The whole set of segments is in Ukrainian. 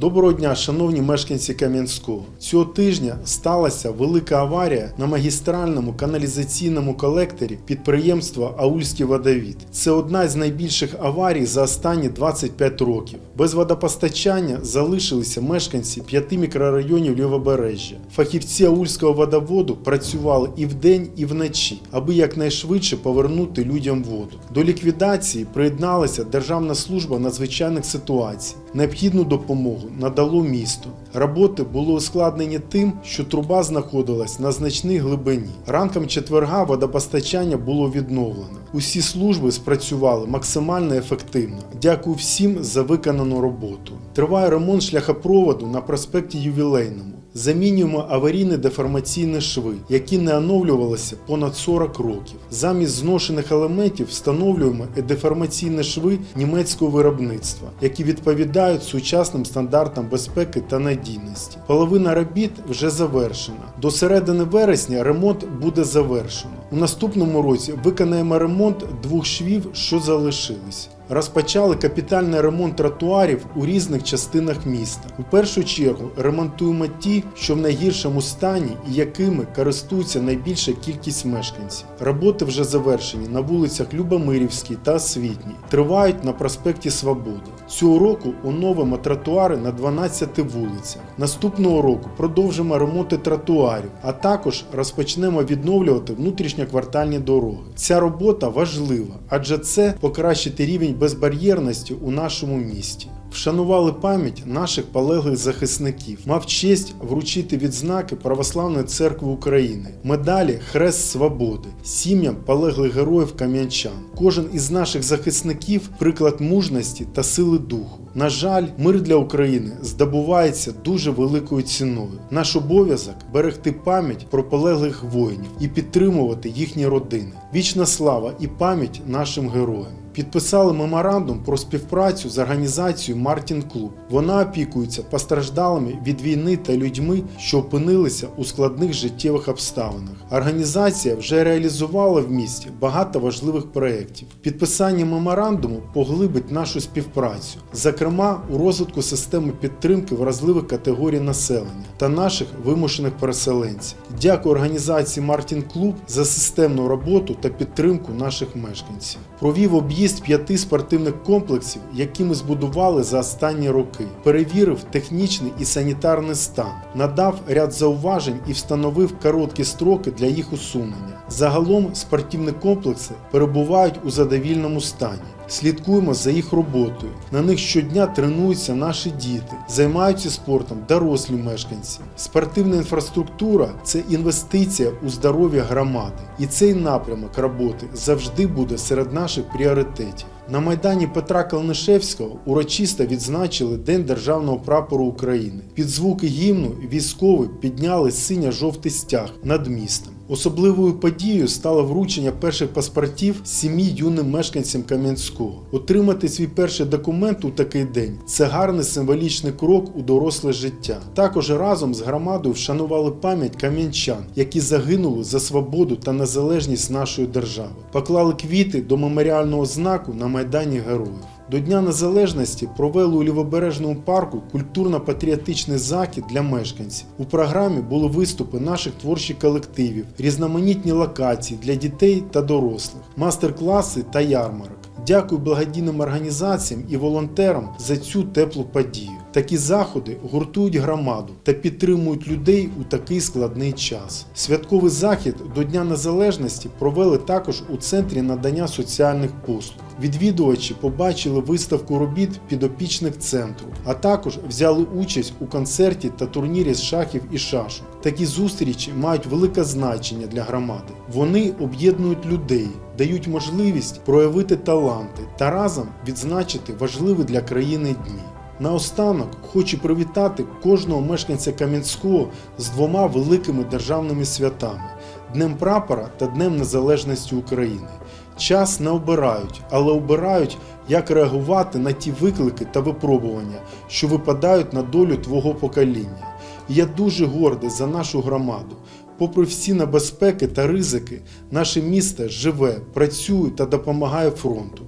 Доброго дня, шановні мешканці Кам'янського. Цього тижня сталася велика аварія на магістральному каналізаційному колекторі підприємства Аульський водовід. Це одна з найбільших аварій за останні 25 років. Без водопостачання залишилися мешканці п'яти мікрорайонів Лівобережжя. Фахівці Аульського водоводу працювали і вдень, і вночі, аби якнайшвидше повернути людям воду. До ліквідації приєдналася Державна служба надзвичайних ситуацій. Необхідну допомогу надало місто. Роботи були ускладнені тим, що труба знаходилась на значній глибині. Ранком четверга водопостачання було відновлено. Усі служби спрацювали максимально ефективно. Дякую всім за виконану роботу. Триває ремонт шляхопроводу на проспекті Ювілейному. Замінюємо аварійні деформаційні шви, які не оновлювалися понад 40 років. Замість зношених елементів встановлюємо деформаційні шви німецького виробництва, які відповідають сучасним стандартам безпеки та надійності. Половина робіт вже завершена. До середини вересня ремонт буде завершено. У наступному році виконаємо ремонт двох швів, що залишились. Розпочали капітальний ремонт тротуарів у різних частинах міста. У першу чергу ремонтуємо ті, що в найгіршому стані і якими користується найбільша кількість мешканців. Роботи вже завершені на вулицях Любомирівській та Освітній. Тривають на проспекті Свободи. Цього року оновимо тротуари на 12 вулицях. Наступного року продовжимо ремонти тротуарів, а також розпочнемо відновлювати внутрішньоквартальні дороги. Ця робота важлива, адже це покращити рівень безбар'єрності у нашому місті. Вшанували пам'ять наших полеглих захисників, мав честь вручити відзнаки Православної церкви України, медалі Хрест Свободи, сім'ям полеглих героїв кам'янчан. Кожен із наших захисників приклад мужності та сили духу. На жаль, мир для України здобувається дуже великою ціною. Наш обов'язок берегти пам'ять про полеглих воїнів і підтримувати їхні родини. Вічна слава і пам'ять нашим героям. Підписали меморандум про співпрацю з організацією Мартін Клуб. Вона опікується постраждалими від війни та людьми, що опинилися у складних життєвих обставинах. Організація вже реалізувала в місті багато важливих проєктів. Підписання меморандуму поглибить нашу співпрацю, зокрема у розвитку системи підтримки вразливих категорій населення та наших вимушених переселенців. Дякую організації Мартін Клуб за системну роботу та підтримку наших мешканців. Провів об'їзд п'яти спортивних комплексів, які ми збудували за останні роки. Перевірив технічний і санітарний стан, надав ряд зауважень і встановив короткі строки для їх усунення. Загалом спортивні комплекси перебувають у задовільному стані. Слідкуємо за їх роботою. На них щодня тренуються наші діти, займаються спортом дорослі мешканці. Спортивна інфраструктура це інвестиція у здоров'я громади. І цей напрямок роботи завжди буде серед наших пріоритетів. На майдані Петра Калнишевського урочисто відзначили День державного прапору України. Під звуки гімну військові підняли синьо-жовтий стяг над містом. Особливою подією стало вручення перших паспортів сім'ї юним мешканцям Кам'янського. Отримати свій перший документ у такий день це гарний символічний крок у доросле життя. Також разом з громадою вшанували пам'ять кам'янчан, які загинули за свободу та незалежність нашої держави. Поклали квіти до меморіального знаку на майдані героїв. До Дня Незалежності провели у Лівобережному парку культурно-патріотичний захід для мешканців. У програмі були виступи наших творчих колективів, різноманітні локації для дітей та дорослих, мастер-класи та ярмарок. Дякую благодійним організаціям і волонтерам за цю теплу подію. Такі заходи гуртують громаду та підтримують людей у такий складний час. Святковий захід до Дня Незалежності провели також у центрі надання соціальних послуг. Відвідувачі побачили виставку робіт підопічних центру, а також взяли участь у концерті та турнірі з шахів і шашок. Такі зустрічі мають велике значення для громади. Вони об'єднують людей, дають можливість проявити таланти та разом відзначити важливі для країни дні. Наостанок хочу привітати кожного мешканця Кам'янського з двома великими державними святами Днем Прапора та Днем Незалежності України. Час не обирають, але обирають, як реагувати на ті виклики та випробування, що випадають на долю твого покоління. Я дуже гордий за нашу громаду. Попри всі небезпеки та ризики, наше місто живе, працює та допомагає фронту.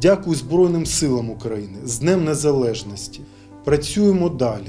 Дякую Збройним силам України з Днем Незалежності. Працюємо далі.